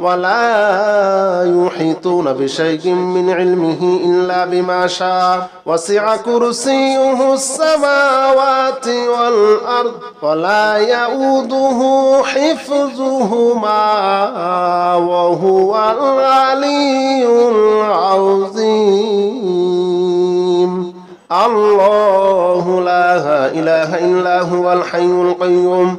ولا يحيطون بشيء من علمه إلا بما شاء. وسع كرسيه السماوات والأرض ولا يؤوده حفظهما وهو العلي العظيم. الله لا إله إلا هو الحي القيوم.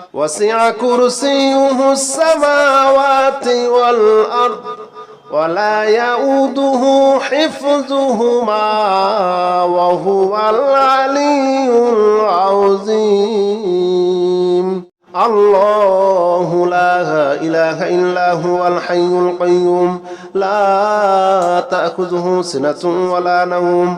وسع كرسيه السماوات والأرض ولا يؤوده حفظهما وهو العلي العظيم. الله لا إله إلا هو الحي القيوم. لا تأخذه سنة ولا نوم.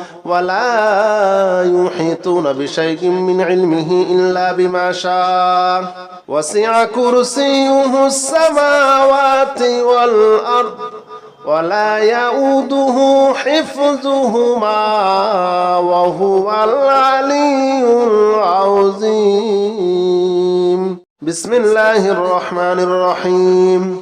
ولا يحيطون بشيء من علمه إلا بما شاء. وسع كرسيه السماوات والأرض ولا يؤوده حفظهما وهو العلي العظيم. بسم الله الرحمن الرحيم.